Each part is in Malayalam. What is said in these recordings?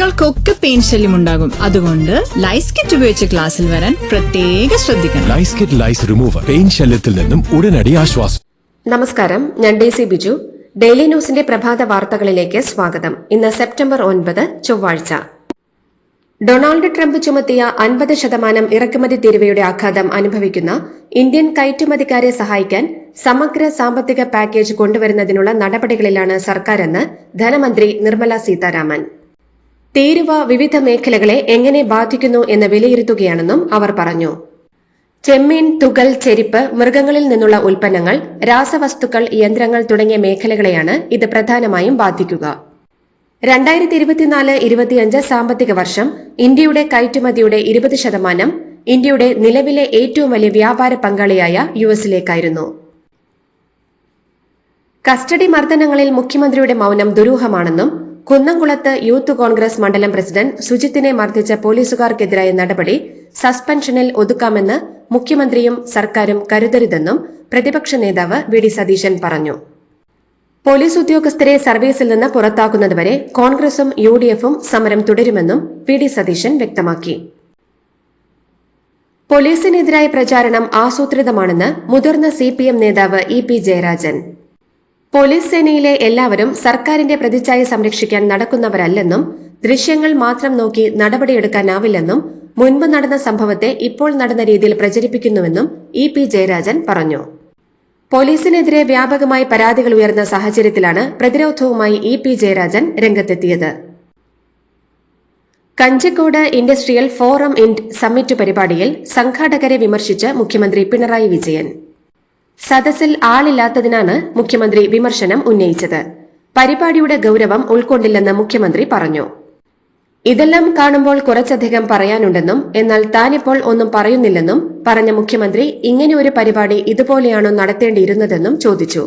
കുട്ടികൾക്കൊക്കെ പെയിൻ ശല്യം ഉണ്ടാകും. അതുകൊണ്ട് ലൈസ് കിറ്റ് ഉപയോഗിച്ച് ക്ലാസ്സിൽ വരാൻ പ്രത്യേക ശ്രദ്ധിക്കണം. ലൈസ് കിറ്റ് ലൈസ് റിമൂവർ പെയിൻ ശല്യത്തിൽ നിന്നും ഉടനടി ആശ്വാസം. നമസ്കാരം ഞാൻ ഡേസി ബിജു. ഡെയിലി ന്യൂസിന്റെ പ്രഭാത വാർത്തകളിലേക്ക് സ്വാഗതം. ഇന്ന് സെപ്റ്റംബർ ഒൻപത് ചൊവ്വാഴ്ച. ഡൊണാൾഡ് ട്രംപ് ചുമത്തിയ അൻപത് ശതമാനം ഇറക്കുമതി തീരുവയുടെ ആഘാതം അനുഭവിക്കുന്ന ഇന്ത്യൻ കയറ്റുമതിക്കാരെ സഹായിക്കാൻ സമഗ്ര സാമ്പത്തിക പാക്കേജ് കൊണ്ടുവരുന്നതിനുള്ള നടപടികളിലാണ് സർക്കാരെന്ന് ധനമന്ത്രി നിർമ്മല സീതാരാമൻ. തീരുവ വിവിധ മേഖലകളെ എങ്ങനെ ബാധിക്കുന്നു എന്ന് വിലയിരുത്തുകയാണെന്നും അവർ പറഞ്ഞു. ചെമ്മീൻ തുകൽ ചെരിപ്പ് മൃഗങ്ങളിൽ നിന്നുള്ള ഉൽപ്പന്നങ്ങൾ രാസവസ്തുക്കൾ യന്ത്രങ്ങൾ തുടങ്ങിയ മേഖലകളെയാണ് ഇത് പ്രധാനമായും ബാധിക്കുക. രണ്ടായിരത്തി ഇരുപത്തിനാല് ഇരുപത്തിയഞ്ച് സാമ്പത്തിക വർഷം ഇന്ത്യയുടെ കയറ്റുമതിയുടെ ഇരുപത് ശതമാനം ഇന്ത്യയുടെ നിലവിലെ ഏറ്റവും വലിയ വ്യാപാര പങ്കാളിയായ യു എസിലേക്കായിരുന്നു കസ്റ്റഡി മർദ്ദനങ്ങളിൽ മുഖ്യമന്ത്രിയുടെ മൌനം ദുരൂഹമാണെന്നും കുന്നംകുളത്ത് യൂത്ത് കോൺഗ്രസ് മണ്ഡലം പ്രസിഡന്റ് സുജിത്തിനെ മർദ്ദിച്ച പോലീസുകാർക്കെതിരായ നടപടി സസ്പെൻഷനിൽ ഒതുക്കാമെന്ന് മുഖ്യമന്ത്രിയും സർക്കാരും കരുതരുതെന്നും പ്രതിപക്ഷ നേതാവ് വി ഡി സതീശൻ പറഞ്ഞു. പോലീസ് ഉദ്യോഗസ്ഥരെ സർവീസിൽ നിന്ന് പുറത്താക്കുന്നതുവരെ കോൺഗ്രസും യു ഡി എഫും സമരം തുടരുമെന്നും വി ഡി സതീശൻ വ്യക്തമാക്കി. പോലീസിനെതിരായ പ്രചാരണം ആസൂത്രിതമാണെന്ന് മുതിർന്ന സി പി എം നേതാവ് ഇ പി ജയരാജൻ. പോലീസ് സേനയിലെ എല്ലാവരും സർക്കാരിന്റെ പ്രതിച്ഛായ സംരക്ഷിക്കാൻ നടക്കുന്നവരല്ലെന്നും ദൃശ്യങ്ങൾ മാത്രം നോക്കി നടപടിയെടുക്കാനാവില്ലെന്നും മുൻപ് നടന്ന സംഭവത്തെ ഇപ്പോൾ നടന്ന രീതിയിൽ പ്രചരിപ്പിക്കുന്നുവെന്നും ഇ പി ജയരാജൻ പറഞ്ഞു. പോലീസിനെതിരെ വ്യാപകമായി പരാതികൾ ഉയർന്ന സാഹചര്യത്തിലാണ് പ്രതിരോധവുമായി ഇ പി ജയരാജൻ രംഗത്തെത്തിയത്. Kanjikode industrial forum Ind summit പരിപാടിയിൽ സംഘാടകരെ വിമർശിച്ച് മുഖ്യമന്ത്രി പിണറായി വിജയൻ. സദസ്സിൽ ആളില്ലാത്തതിനാണ് മുഖ്യമന്ത്രി വിമർശനം ഉന്നയിച്ചത്. പരിപാടിയുടെ ഗൌരവം ഉൾക്കൊണ്ടില്ലെന്ന് മുഖ്യമന്ത്രി പറഞ്ഞു. ഇതെല്ലാം കാണുമ്പോൾ കുറച്ചധികം പറയാനുണ്ടെന്നും എന്നാൽ താനിപ്പോൾ ഒന്നും പറയുന്നില്ലെന്നും പറഞ്ഞ മുഖ്യമന്ത്രി ഇങ്ങനെ ഒരു പരിപാടി ഇതുപോലെയാണോ നടത്തേണ്ടിയിരുന്നതെന്നും ചോദിച്ചു.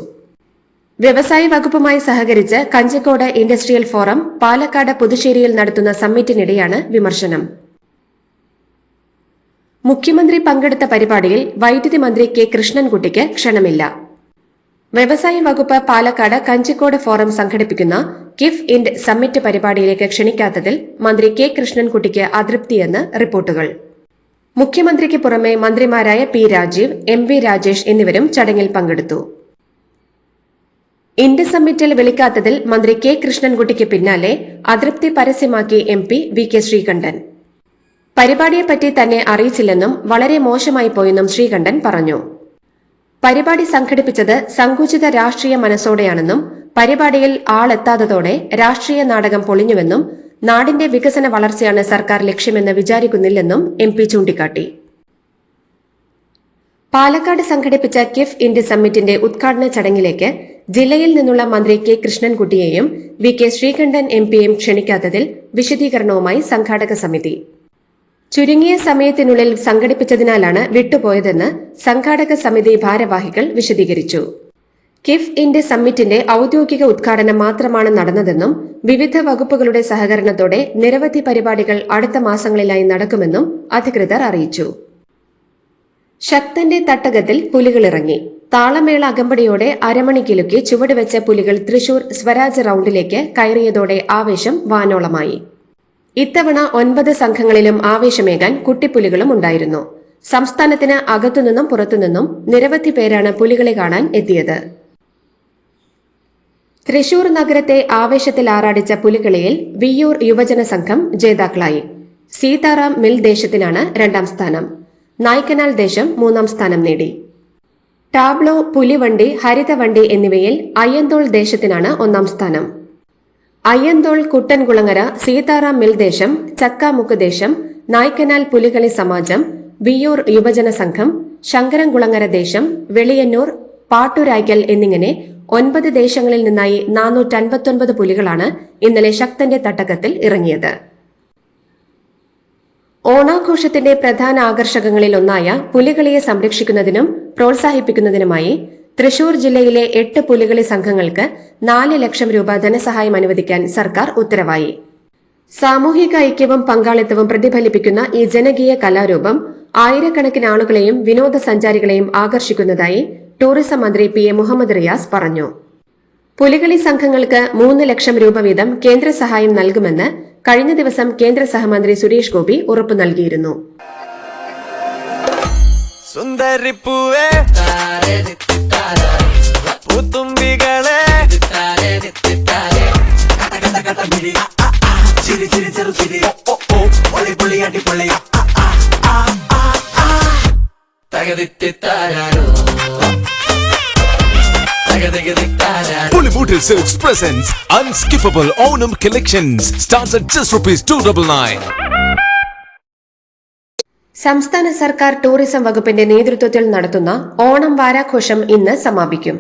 വ്യവസായ വകുപ്പുമായി സഹകരിച്ച് കഞ്ചിക്കോട് ഇൻഡസ്ട്രിയൽ ഫോറം പാലക്കാട് പുതുശ്ശേരിയിൽ നടത്തുന്ന സമ്മിറ്റിനിടെയാണ് വിമർശനം. മുഖ്യമന്ത്രി പങ്കെടുത്ത പരിപാടിയിൽ വൈദ്യുതി മന്ത്രി കെ കൃഷ്ണൻകുട്ടിക്ക് ക്ഷണമില്ല. വ്യവസായ വകുപ്പ് പാലക്കാട് കഞ്ചിക്കോട് ഫോറം സംഘടിപ്പിക്കുന്ന കിഫ് ഇൻഡ് സമ്മിറ്റ് പരിപാടിയിലേക്ക് ക്ഷണിക്കാത്തതിൽ മന്ത്രി കെ കൃഷ്ണൻകുട്ടിക്ക് അതൃപ്തിയെന്ന് റിപ്പോർട്ടുകൾ. മുഖ്യമന്ത്രിക്ക് പുറമെ മന്ത്രിമാരായ P Rajeev M V Rajesh എന്നിവരും ചടങ്ങിൽ പങ്കെടുത്തു. ഇൻഡ് സമ്മിറ്റിൽ വിളിക്കാത്തതിൽ മന്ത്രി കെ കൃഷ്ണൻകുട്ടിക്ക് പിന്നാലെ അതൃപ്തി പരസ്യമാക്കി M P V K Sreekandan. പരിപാടിയെപ്പറ്റി തന്നെ അറിയിച്ചില്ലെന്നും വളരെ മോശമായി പോയെന്നും ശ്രീകണ്ഠൻ പറഞ്ഞു. പരിപാടി സംഘടിപ്പിച്ചത് സങ്കുചിത രാഷ്ട്രീയ മനസ്സോടെയാണെന്നും പരിപാടിയിൽ ആളെത്താത്തതോടെ രാഷ്ട്രീയ നാടകം പൊളിഞ്ഞുവെന്നും നാടിന്റെ വികസന വളർച്ചയാണ് സർക്കാർ ലക്ഷ്യമെന്ന് വിചാരിക്കുന്നില്ലെന്നും എം പി ചൂണ്ടിക്കാട്ടി. പാലക്കാട് സംഘടിപ്പിച്ച കിഫ് ഇന്ത്യ സമ്മിറ്റിന്റെ ഉദ്ഘാടന ചടങ്ങിലേക്ക് ജില്ലയിൽ നിന്നുള്ള മന്ത്രി കെ കൃഷ്ണൻകുട്ടിയെയും വി കെ ശ്രീകണ്ഠൻ എം പിയെയും ക്ഷണിക്കാത്തതിൽ വിശദീകരണവുമായി സംഘാടക സമിതി. ചുരുങ്ങിയ സമയത്തിനുള്ളിൽ സംഘടിപ്പിച്ചതിനാലാണ് വിട്ടുപോയതെന്ന് സംഘാടക സമിതി ഭാരവാഹികൾ വിശദീകരിച്ചു. കിഫ് ഇന്ത്യ സമ്മിറ്റിന്റെ ഔദ്യോഗിക ഉദ്ഘാടനം മാത്രമാണ് നടന്നതെന്നും വിവിധ വകുപ്പുകളുടെ സഹകരണത്തോടെ നിരവധി പരിപാടികൾ അടുത്ത മാസങ്ങളിലായി നടക്കുമെന്നും അധികൃതർ അറിയിച്ചു. ശക്തന്റെ തട്ടകത്തിൽ പുലികളിറങ്ങി താളമേള അകമ്പടിയോടെ അരമണിക്കിലുക്കി ചുവടുവെച്ച പുലികൾ തൃശൂർ സ്വരാജ് റൌണ്ടിലേക്ക് കയറിയതോടെ ആവേശം വാനോളമായി. ഇത്തവണ ഒൻപത് സംഘങ്ങളിലും ആവേശമേകാൻ കുട്ടിപ്പുലികളും ഉണ്ടായിരുന്നു. സംസ്ഥാനത്തിന് അകത്തുനിന്നും പുറത്തുനിന്നും നിരവധി പേരാണ് പുലികളെ കാണാൻ എത്തിയത്. തൃശൂർ നഗരത്തെ ആവേശത്തിൽ ആറാടിച്ച പുലികളിയിൽ വിയ്യൂർ യുവജന സംഘം ജേതാക്കളായി. സീതാറാം മിൽ ദേശത്തിനാണ് രണ്ടാം സ്ഥാനം. നായ്ക്കനാൽ ദേശം മൂന്നാം സ്ഥാനം നേടി. ടാബ്ലോ പുലിവണ്ടി ഹരിതവണ്ടി എന്നിവയിൽ അയ്യന്തോൾ ദേശത്തിനാണ് ഒന്നാം സ്ഥാനം. അയ്യന്തോൾ കുട്ടൻകുളങ്ങര സീതാറാം മിൽ ദേശം ചക്കാമുക്ക് ദേശം നായ്ക്കനാൽ പുലികളി സമാജം വിയൂർ യുവജന സംഘം ശങ്കരംകുളങ്ങര ദേശം വെളിയന്നൂർ പാട്ടുരായ്ക്കൽ എന്നിങ്ങനെ ഒൻപത് ദേശങ്ങളിൽ നിന്നായി നാനൂറ്റൻപത്തൊൻപത് പുലികളാണ് ഇന്നലെ ശക്തന്റെ തട്ടകത്തിൽ ഇറങ്ങിയത്. ഓണാഘോഷത്തിന്റെ പ്രധാന ആകർഷകങ്ങളിൽ ഒന്നായ പുലികളിയെ സംരക്ഷിക്കുന്നതിനും പ്രോത്സാഹിപ്പിക്കുന്നതിനുമായി തൃശൂർ ജില്ലയിലെ എട്ട് പുലികളി സംഘങ്ങൾക്ക് നാല് ലക്ഷം രൂപ ധനസഹായം അനുവദിക്കാൻ സർക്കാർ ഉത്തരവായി. സാമൂഹിക ഐക്യവും പങ്കാളിത്തവും പ്രതിഫലിപ്പിക്കുന്ന ഈ ജനകീയ കലാരൂപം ആയിരക്കണക്കിന് ആളുകളെയും വിനോദസഞ്ചാരികളെയും ആകർഷിക്കുന്നതായി ടൂറിസം മന്ത്രി പി എ മുഹമ്മദ് റിയാസ് പറഞ്ഞു. പുലികളി സംഘങ്ങൾക്ക് മൂന്ന് ലക്ഷം രൂപ വീതം കേന്ദ്ര സഹായം നൽകുമെന്ന് കഴിഞ്ഞ ദിവസം കേന്ദ്ര സഹമന്ത്രി സുരേഷ് ഗോപി ഉറപ്പു നൽകിയിരുന്നു. സുന്ദരിപ്പൂവേ. പൂത്തുമ്പികളെ ചിരി ചിരി ചെറു ചിരി ഓ ഓ പൊളി പൊളി അടിപൊളി തകതിത്താരോ Pulimutil Silks presents Unskippable Onam Collections. Starts at just rupees 299. സംസ്ഥാന സർക്കാർ ടൂറിസം വകുപ്പിന്റെ നേതൃത്വത്തിൽ നടത്തുന്ന ഓണം വാരാഘോഷം ഇന്ന് സമാപിക്കും.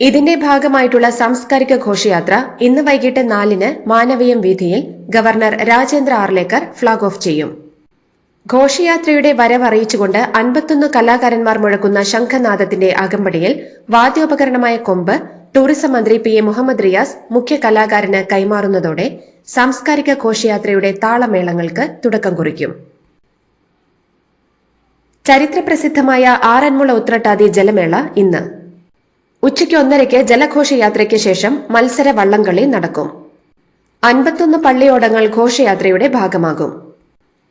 ഇതിന്റെ ഭാഗമായിട്ടുള്ള സാംസ്കാരിക ഘോഷയാത്ര ഇന്ന് വൈകിട്ട് നാലിന് Manaveeyam വീഥിയിൽ governor Rajendra Arlekar flag off ചെയ്യും. ഘോഷയാത്രയുടെ വരവറിയിച്ചുകൊണ്ട് അൻപത്തൊന്ന് കലാകാരന്മാർ മുഴക്കുന്ന ശംഖനാദത്തിന്റെ അകമ്പടിയിൽ വാദ്യോപകരണമായ കൊമ്പ് ടൂറിസം മന്ത്രി പി എ മുഹമ്മദ് റിയാസ് മുഖ്യ കലാകാരന് കൈമാറുന്നതോടെ സാംസ്കാരിക ഘോഷയാത്രയുടെ താളമേളങ്ങൾക്ക് തുടക്കം കുറിക്കും. ചരിത്രപ്രസിദ്ധമായ ആറന്മുള ഉത്രട്ടാതി ജലമേള ഇന്ന്. ഉച്ചയ്ക്ക് ഒന്നരയ്ക്ക് ജലഘോഷയാത്രയ്ക്ക് ശേഷം മത്സര വള്ളംകളി നടക്കും. അൻപത്തൊന്ന് പള്ളിയോടങ്ങൾ ഘോഷയാത്രയുടെ ഭാഗമാകും.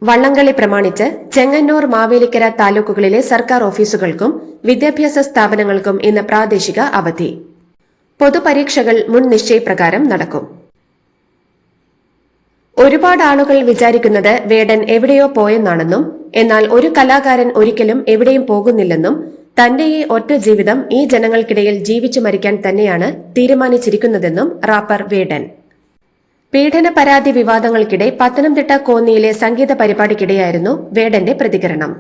വള്ളംകളി പ്രമാണിച്ച് ചെങ്ങന്നൂർ മാവേലിക്കര താലൂക്കുകളിലെ സർക്കാർ ഓഫീസുകൾക്കും വിദ്യാഭ്യാസ സ്ഥാപനങ്ങൾക്കും ഇന്ന് പ്രാദേശിക അവധി. പൊതുപരീക്ഷകൾ മുൻ നിശ്ചയപ്രകാരം നടക്കും. ഒരുപാട് ആളുകൾ വിചാരിക്കുന്നത് വേടൻ എവിടെയോ പോയെന്നാണെന്നും എന്നാൽ ഒരു കലാകാരൻ ഒരിക്കലും എവിടെയും പോകുന്നില്ലെന്നും തന്റെ ഈ ഒറ്റ ജീവിതം ഈ ജനങ്ങൾക്കിടയിൽ ജീവിച്ചു മരിക്കാൻ തന്നെയാണ് തീരുമാനിച്ചിരിക്കുന്നതെന്നും റാപ്പർ വേടൻ. പീഡന പരാതി വിവാദങ്ങൾക്കിടെ പത്തനംതിട്ട കോന്നിയിലെ സംഗീത പരിപാടിക്കിടെയായിരുന്നു വേടന്റെ പ്രതികരണം.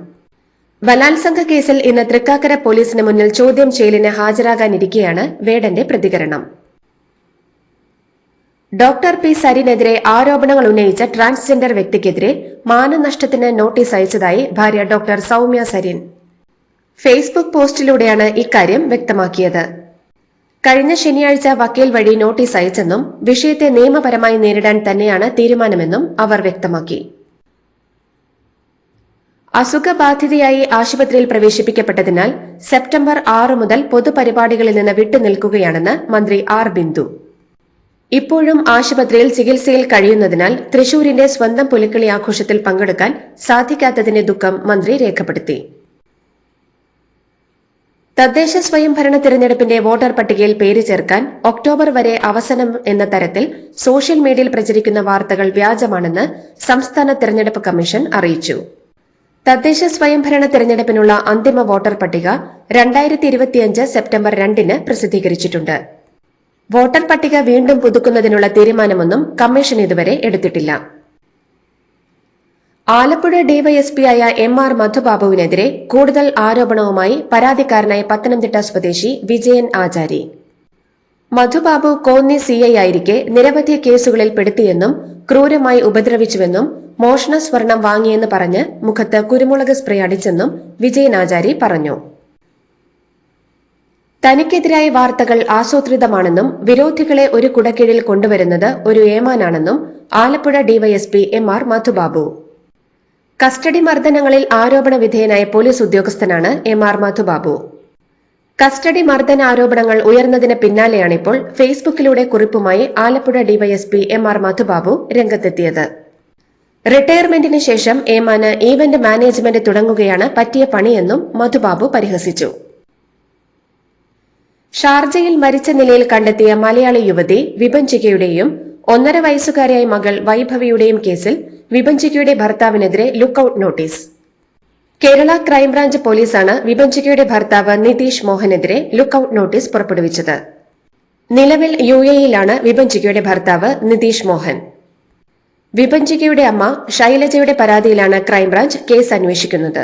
ബലാത്സംഗ കേസിൽ ഇന്ന് തൃക്കാക്കര പോലീസിന് മുന്നിൽ ചോദ്യം ചെയ്യലിന് ഹാജരാകാനിരിക്കെയാണ് വേടന്റെ പ്രതികരണം. ഡോക്ടർ പി സരിനെതിരെ ആരോപണങ്ങൾ ഉന്നയിച്ച ട്രാൻസ്ജെൻഡർ വ്യക്തിക്കെതിരെ മാനനഷ്ടത്തിന് നോട്ടീസ് അയച്ചതായി ഭാര്യ ഡോക്ടർ സൌമ്യ സരിൻ. ഫേസ്ബുക്ക് പോസ്റ്റിലൂടെയാണ് ഇക്കാര്യം വ്യക്തമാക്കിയത്. കഴിഞ്ഞ ശനിയാഴ്ച വക്കീൽ വഴി നോട്ടീസ് അയച്ചെന്നും വിഷയത്തെ നിയമപരമായി നേരിടാൻ തന്നെയാണ് തീരുമാനമെന്നും അവർ വ്യക്തമാക്കി. അസുഖബാധിതയായി ആശുപത്രിയിൽ പ്രവേശിപ്പിക്കപ്പെട്ടതിനാൽ സെപ്റ്റംബർ ആറ് മുതൽ പൊതുപരിപാടികളിൽ നിന്ന് വിട്ടുനിൽക്കുകയാണെന്ന് മന്ത്രി ആർ ബിന്ദു. ഇപ്പോഴും ആശുപത്രിയിൽ ചികിത്സയിൽ കഴിയുന്നതിനാൽ തൃശൂരിന്റെ സ്വന്തം പുലിക്കളി ആഘോഷത്തിൽ പങ്കെടുക്കാൻ സാധിക്കാത്തതിന്റെ ദുഃഖം മന്ത്രി രേഖപ്പെടുത്തി. തദ്ദേശ സ്വയംഭരണ തിരഞ്ഞെടുപ്പിന്റെ വോട്ടർ പട്ടികയിൽ പേര് ചേർക്കാൻ ഒക്ടോബർ വരെ അവസരം എന്ന തരത്തിൽ സോഷ്യൽ മീഡിയയിൽ പ്രചരിക്കുന്ന വാർത്തകൾ വ്യാജമാണെന്ന് സംസ്ഥാന തിരഞ്ഞെടുപ്പ് കമ്മീഷൻ അറിയിച്ചു. തദ്ദേശ സ്വയംഭരണ തിരഞ്ഞെടുപ്പിനുള്ള അന്തിമ വോട്ടർ പട്ടിക രണ്ടായിരത്തി സെപ്റ്റംബർ രണ്ടിന് പ്രസിദ്ധീകരിച്ചിട്ടുണ്ട്. വോട്ടർ പട്ടിക വീണ്ടും പുതുക്കുന്നതിനുള്ള തീരുമാനമൊന്നും കമ്മീഷൻ ഇതുവരെ എടുത്തിട്ടില്ല. ആലപ്പുഴ ഡിവൈഎസ്പിയായ എം ആർ മധുബാബുവിനെതിരെ കൂടുതൽ ആരോപണവുമായി പരാതിക്കാരനായ പത്തനംതിട്ട സ്വദേശി വിജയൻ ആചാരി. മധുബാബു കോന്നി സിഐ ആയിരിക്കെ നിരവധി കേസുകളിൽ പെടുത്തിയെന്നും ക്രൂരമായി ഉപദ്രവിച്ചുവെന്നും മോഷണ സ്വർണം വാങ്ങിയെന്ന് പറഞ്ഞ് മുഖത്ത് കുരുമുളക് സ്പ്രേ അടിച്ചെന്നും വിജയൻ ആചാരി പറഞ്ഞു. തനിക്കെതിരായ വാർത്തകൾ ആസൂത്രിതമാണെന്നും വിരോധികളെ ഒരു കുടക്കീഴിൽ കൊണ്ടുവരുന്നത് ഒരു ഏമാനാണെന്നും Alappuzha DYSP M R Madhubabu. Custody മർദ്ദനങ്ങളിൽ ആരോപണ വിധേയനായ പോലീസ് ഉദ്യോഗസ്ഥനാണ് എം ആർ മധുബാബു. കസ്റ്റഡി മർദ്ദന ആരോപണങ്ങൾ ഉയർന്നതിന് പിന്നാലെയാണിപ്പോൾ ഫേസ്ബുക്കിലൂടെ കുറിപ്പുമായി Alappuzha DYSP M R Madhubabu രംഗത്തെത്തിയത്. റിട്ടയർമെന്റിന് ശേഷം ഏമാന് ഈവന്റ് മാനേജ്മെന്റ് തുടങ്ങുകയാണ് പറ്റിയ പണിയെന്നും മധുബാബു പരിഹസിച്ചു. ഷാർജയിൽ മരിച്ച നിലയിൽ കണ്ടെത്തിയ മലയാളി യുവതി വിഭഞ്ചികയുടെയും ഒന്നര വയസ്സുകാരിയായ മകൾ വൈഭവിയുടെയും കേസിൽ വിഭഞ്ചികയുടെ ഭർത്താവിനെതിരെ lookout notice. Kerala crime branch പോലീസാണ് വിഭഞ്ചികയുടെ ഭർത്താവ് നിതീഷ് മോഹനെതിരെ ലുക്കൌട്ട് നോട്ടീസ് പുറപ്പെടുവിച്ചത്. നിലവിൽ യു എയിലാണ് വിഭഞ്ചികയുടെ ഭർത്താവ് നിതീഷ് മോഹൻ. വിഭഞ്ചികയുടെ അമ്മ ശൈലജയുടെ പരാതിയിലാണ് ക്രൈംബ്രാഞ്ച് കേസ് അന്വേഷിക്കുന്നത്.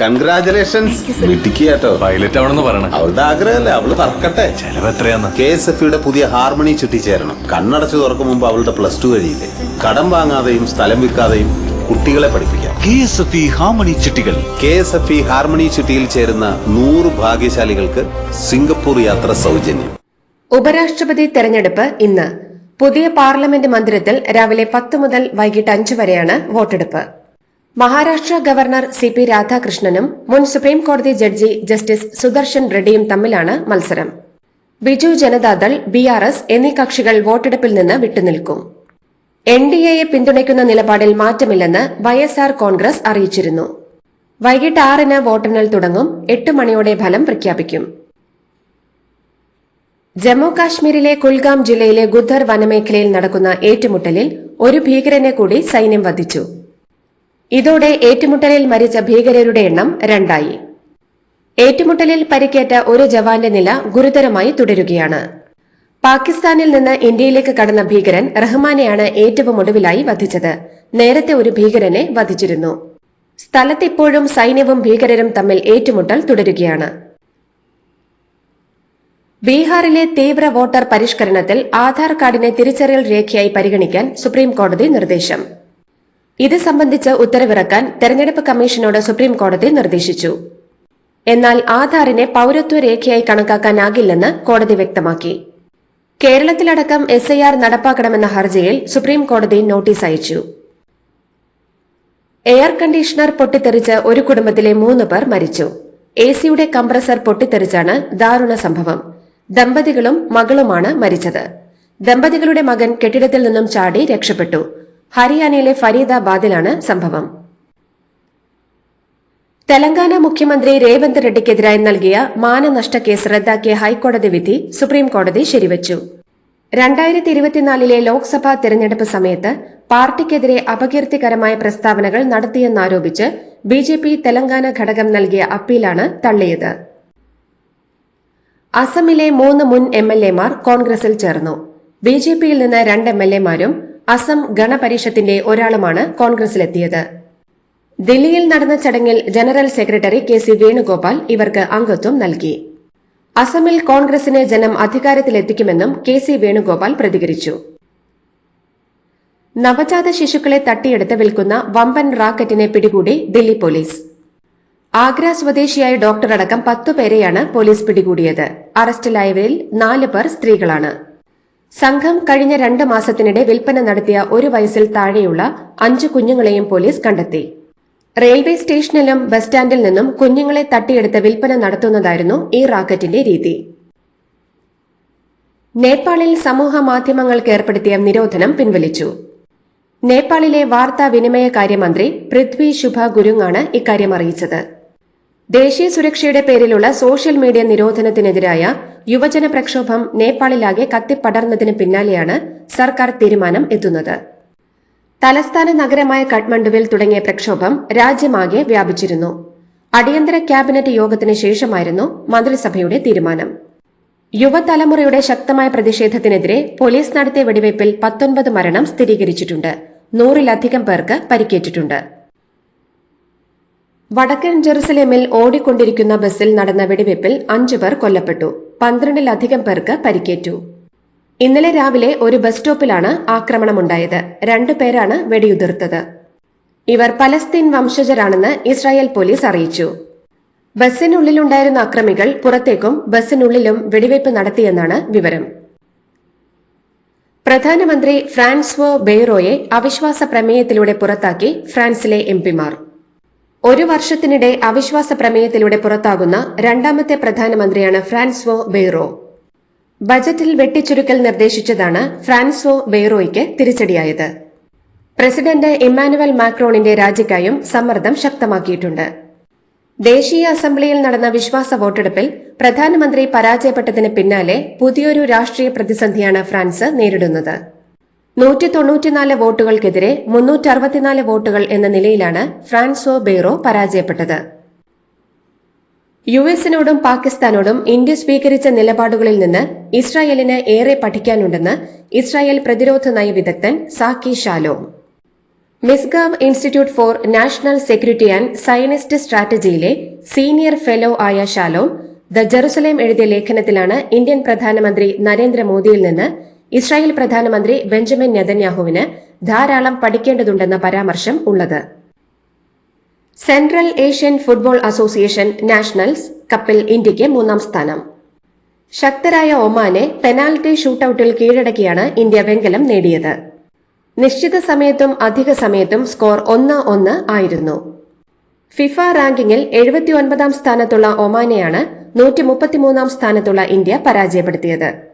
കൺഗ്രാചുലേഷൻസ് മിടുക്കിയാട്ടോ പൈലറ്റ് ആവണമെന്ന് പറയണം. അവളുടെ ആഗ്രഹമല്ലേ? അവൾ പറക്കട്ടെ. ചെലവ് എത്രയാന്ന്? കെ എസ് എഫ് യുടെ പുതിയ ഹാർമണി ചുറ്റിച്ചേരണം കണ്ണടച്ചു തുറക്കും മുമ്പ് അവളുടെ പ്ലസ് ടു കഴിയില്ലേ? കടം വാങ്ങാതെയും സ്ഥലം വിൽക്കാതെയും കുട്ടികളെ പഠിപ്പിക്കാം. K S F E harmony ചിട്ടികൾ K S F E harmony ചിട്ടിയിൽ ചേരുന്ന നൂറ് ഭാഗ്യശാലികൾക്ക് സിംഗപ്പൂർ യാത്ര സൗജന്യം. ഉപരാഷ്ട്രപതി തെരഞ്ഞെടുപ്പ് ഇന്ന്. പുതിയ പാർലമെന്റ് മന്ദിരത്തിൽ രാവിലെ പത്ത് മുതൽ വൈകിട്ട് അഞ്ച് വരെയാണ് വോട്ടെടുപ്പ്. മഹാരാഷ്ട്ര ഗവർണർ സി പി രാധാകൃഷ്ണനും മുൻ സുപ്രീം കോടതി ജഡ്ജി ജസ്റ്റിസ് സുദർശൻ റെഡ്ഡിയും തമ്മിലാണ് മത്സരം. Biju Janata Dal B R S എന്നീ കക്ഷികൾ വോട്ടെടുപ്പിൽ നിന്ന് വിട്ടുനിൽക്കും. എൻ ഡി എയെ പിന്തുണയ്ക്കുന്ന നിലപാടിൽ മാറ്റമില്ലെന്ന് വൈഎസ്ആർ കോൺഗ്രസ് അറിയിച്ചിരുന്നു. വൈകിട്ട് ആറിന് വോട്ടെണ്ണൽ തുടങ്ങും എട്ട് മണിയോടെ ഫലം പ്രഖ്യാപിക്കും. ജമ്മു കാശ്മീരിലെ കുൽഗാം ജില്ലയിലെ ഗുദ്ധർ വനമേഖലയിൽ നടക്കുന്ന ഏറ്റുമുട്ടലിൽ ഒരു ഭീകരനെ കൂടി സൈന്യം വധിച്ചു. ഇതോടെ ഏറ്റുമുട്ടലിൽ മരിച്ച ഭീകരരുടെ എണ്ണം രണ്ടായി. ഏറ്റുമുട്ടലിൽ പരിക്കേറ്റ ഒരു ജവാന്റെ നില ഗുരുതരമായി തുടരുകയാണ്. പാകിസ്ഥാനിൽ നിന്ന് ഇന്ത്യയിലേക്ക് കടന്ന ഭീകരൻ റഹ്മാനെയാണ് ഏറ്റവും ഒടുവിലായി വധിച്ചത്. നേരത്തെ ഒരു ഭീകരനെ വധിച്ചിരുന്നു. സ്ഥലത്തിപ്പോഴും സൈന്യവും ഭീകരരും തമ്മിൽ ഏറ്റുമുട്ടൽ തുടരുകയാണ്. ബീഹാറിലെ തീവ്ര വോട്ടർ പരിഷ്കരണത്തിൽ ആധാർ കാർഡിനെ തിരിച്ചറിയൽ രേഖയായി പരിഗണിക്കാൻ സുപ്രീം കോടതി നിർദ്ദേശം. ഇത് സംബന്ധിച്ച് ഉത്തരവിറക്കാൻ തെരഞ്ഞെടുപ്പ് കമ്മീഷനോട് സുപ്രീം കോടതി നിർദ്ദേശിച്ചു. എന്നാൽ ആധാറിനെ പൌരത്വ രേഖയായി കണക്കാക്കാനാകില്ലെന്ന് കോടതി വ്യക്തമാക്കി. കേരളത്തിലടക്കം എസ് ഐ ആർ നടപ്പാക്കണമെന്ന ഹർജിയിൽ സുപ്രീം കോടതി നോട്ടീസ് അയച്ചു. എയർ കണ്ടീഷണർ പൊട്ടിത്തെറിച്ച് ഒരു കുടുംബത്തിലെ മൂന്ന് പേർ മരിച്ചു. എ സിയുടെ കംപ്രസർ പൊട്ടിത്തെറിച്ചാണ് ദാരുണ സംഭവം. ദമ്പതികളും മകളുമാണ് മരിച്ചത്. ദമ്പതികളുടെ മകൻ കെട്ടിടത്തിൽ നിന്നും ചാടി രക്ഷപ്പെട്ടു. ഹരിയാനയിലെ ഫരീദാബാദിലാണ് സംഭവം. തെലങ്കാന മുഖ്യമന്ത്രി രേവന്ത് റെഡ്ഡിക്കെതിരായി നൽകിയ മാനനഷ്ട കേസ് റദ്ദാക്കിയ ഹൈക്കോടതി വിധി സുപ്രീംകോടതി ശരിവച്ചു. രണ്ടായിരത്തി ഇരുപത്തിനാലിലെ ലോക്സഭാ തെരഞ്ഞെടുപ്പ് സമയത്ത് പാർട്ടിക്കെതിരെ അപകീർത്തികരമായ പ്രസ്താവനകൾ നടത്തിയെന്നാരോപിച്ച് ബി ജെ പി തെലങ്കാന ഘടകം നൽകിയ അപ്പീലാണ് തള്ളിയത്. അസമിലെ മൂന്ന് മുൻ എം എൽ എമാർ കോൺഗ്രസിൽ ചേർന്നു. ബി ജെ പിയിൽ നിന്ന് രണ്ട് എം എൽ എമാരും അസം ഗണപരിഷത്തിന്റെ ഒരാളുമാണ് കോൺഗ്രസിലെത്തിയത്. ദില്ലിയിൽ നടന്ന ചടങ്ങിൽ general secretary K C Venugopal ഇവർക്ക് അംഗത്വം നൽകി. അസമിൽ കോൺഗ്രസിനെ ജനം അധികാരത്തിലെത്തിക്കുമെന്നും കെ സി വേണുഗോപാൽ പ്രതികരിച്ചു. നവജാത ശിശുക്കളെ തട്ടിയെടുത്ത് വിൽക്കുന്ന വമ്പൻ റാക്കറ്റിനെ പിടികൂടി ദില്ലി പോലീസ്. ആഗ്ര സ്വദേശിയായ ഡോക്ടറടക്കം പത്തുപേരെയാണ് പോലീസ് പിടികൂടിയത്. അറസ്റ്റിലായവരിൽ നാല് പേർ സ്ത്രീകളാണ്. സംഘം കഴിഞ്ഞ രണ്ട് മാസത്തിനിടെ വിൽപ്പന നടത്തിയ ഒരു വയസ്സിൽ താഴെയുള്ള അഞ്ച് കുഞ്ഞുങ്ങളെയും പോലീസ് കണ്ടെത്തി. റെയിൽവേ സ്റ്റേഷനിലും ബസ് സ്റ്റാൻഡിൽ നിന്നും കുഞ്ഞുങ്ങളെ തട്ടിയെടുത്ത് വിൽപ്പന നടത്തുന്നതായിരുന്നു ഈ റാക്കറ്റിന്റെ രീതി. നേപ്പാളിൽ സമൂഹ മാധ്യമങ്ങൾക്ക് ഏർപ്പെടുത്തിയ നിരോധനം പിൻവലിച്ചു. നേപ്പാളിലെ വാർത്താ വിനിമയ കാര്യമന്ത്രി പൃഥ്വി ശുഭ ഗുരുങ്ങാണ് ഇക്കാര്യം അറിയിച്ചത്. ദേശീയ സുരക്ഷയുടെ പേരിലുള്ള സോഷ്യൽ മീഡിയ നിരോധനത്തിനെതിരായ യുവജന പ്രക്ഷോഭം നേപ്പാളിലാകെ കത്തിപ്പടർന്നതിന് പിന്നാലെയാണ് സർക്കാർ തീരുമാനം എത്തുന്നത്. തലസ്ഥാന നഗരമായ കാഠ്മണ്ഡുവിൽ തുടങ്ങിയ പ്രക്ഷോഭം രാജ്യമാകെ വ്യാപിച്ചിരുന്നു. അടിയന്തര ക്യാബിനറ്റ് യോഗത്തിന് ശേഷമായിരുന്നു മന്ത്രിസഭയുടെ തീരുമാനം. യുവതലമുറയുടെ ശക്തമായ പ്രതിഷേധത്തിനെതിരെ പോലീസ് നടത്തിയ വെടിവയ്പിൽ പത്തൊൻപത് മരണം സ്ഥിരീകരിച്ചിട്ടുണ്ട്. നൂറിലധികം പേർക്ക് പരിക്കേറ്റിട്ടുണ്ട്. വടക്കൻ ജെറുസലേമിൽ ഓടിക്കൊണ്ടിരിക്കുന്ന ബസ്സിൽ നടന്ന വെടിവയ്പിൽ അഞ്ചു പേർ കൊല്ലപ്പെട്ടു. പന്ത്രണ്ടിലധികം പേർക്ക് പരിക്കേറ്റു. ഇന്നലെ രാവിലെ ഒരു ബസ് സ്റ്റോപ്പിലാണ് ആക്രമണമുണ്ടായത്. രണ്ടുപേരാണ് വെടിയുതിർത്തത്. ഇവർ പലസ്തീൻ വംശജരാണെന്ന് ഇസ്രായേൽ പോലീസ് അറിയിച്ചു. ബസ്സിനുള്ളിലുണ്ടായിരുന്ന അക്രമികൾ പുറത്തേക്കും ബസ്സിനുള്ളിലും വെടിവയ്പ് നടത്തിയെന്നാണ് വിവരം. പ്രധാനമന്ത്രി ഫ്രാൻസ്വോ ബെയ്റോയെ അവിശ്വാസ പ്രമേയത്തിലൂടെ പുറത്താക്കി ഫ്രാൻസിലെ എംപിമാർ ഒരു വർഷത്തിനിടെ അവിശ്വാസ പ്രമേയത്തിലൂടെ പുറത്താകുന്ന രണ്ടാമത്തെ പ്രധാനമന്ത്രിയാണ് ഫ്രാൻസ്വോ ബെയ്റോ. ബജറ്റിൽ വെട്ടിച്ചുരുക്കൽ നിർദ്ദേശിച്ചതാണ് ഫ്രാൻസ്വോ ബെയ്റോയ്ക്ക് തിരിച്ചടിയായത്. പ്രസിഡന്റ് ഇമ്മാനുവൽ മാക്രോണിന്റെ രാജിക്കായും സമ്മർദ്ദം ശക്തമാക്കിയിട്ടുണ്ട്. ദേശീയ അസംബ്ലിയിൽ നടന്ന വിശ്വാസ വോട്ടെടുപ്പിൽ പ്രധാനമന്ത്രി പരാജയപ്പെട്ടതിന് പിന്നാലെ പുതിയൊരു രാഷ്ട്രീയ പ്രതിസന്ധിയാണ് ഫ്രാൻസ് നേരിടുന്നത്. നൂറ്റി തൊണ്ണൂറ്റിനാല് വോട്ടുകൾക്കെതിരെ മുന്നൂറ്റി അറുപത്തിനാല് വോട്ടുകൾ എന്ന നിലയിലാണ് ഫ്രാൻസോ ബെയ്റോ പരാജയപ്പെട്ടത്. യു എസിനോടും പാകിസ്ഥാനോടും ഇന്ത്യ സ്വീകരിച്ച നിലപാടുകളിൽ നിന്ന് ഇസ്രായേലിന് ഏറെ പഠിക്കാനുണ്ടെന്ന് ഇസ്രായേൽ പ്രതിരോധ നയ വിദഗ്ധൻ Zaki Shalom. Misgav institute for national security and Zionist സ്ട്രാറ്റജിയിലെ senior fellow ആയ ഷാലോ ദ ജെറുസലേം എഴുതിയ ലേഖനത്തിലാണ് ഇന്ത്യൻ പ്രധാനമന്ത്രി നരേന്ദ്രമോദിയിൽ നിന്ന് ഇസ്രായേൽ പ്രധാനമന്ത്രി ബെഞ്ചമിൻ നെതന്യാഹുവിന് ധാരാളം പഠിക്കേണ്ടതുണ്ടെന്ന പരാമർശം ഉള്ളത്. Central Asian football association nationals കപ്പിൽ ഇന്ത്യയ്ക്ക് മൂന്നാം സ്ഥാനം. ശക്തരായ ഒമാനെ പെനാൽറ്റി ഷൂട്ടൌട്ടിൽ കീഴടക്കിയാണ് ഇന്ത്യ വെങ്കലം നേടിയത്. നിശ്ചിത സമയത്തും അധിക സമയത്തും സ്കോർ ഒന്ന് ഒന്ന് ആയിരുന്നു. ഫിഫ റാങ്കിങ്ങിൽ എഴുപത്തിയൊൻപതാം സ്ഥാനത്തുള്ള ഒമാനെയാണ് നൂറ്റി മുപ്പത്തിമൂന്നാം സ്ഥാനത്തുള്ള ഇന്ത്യ പരാജയപ്പെടുത്തിയത്.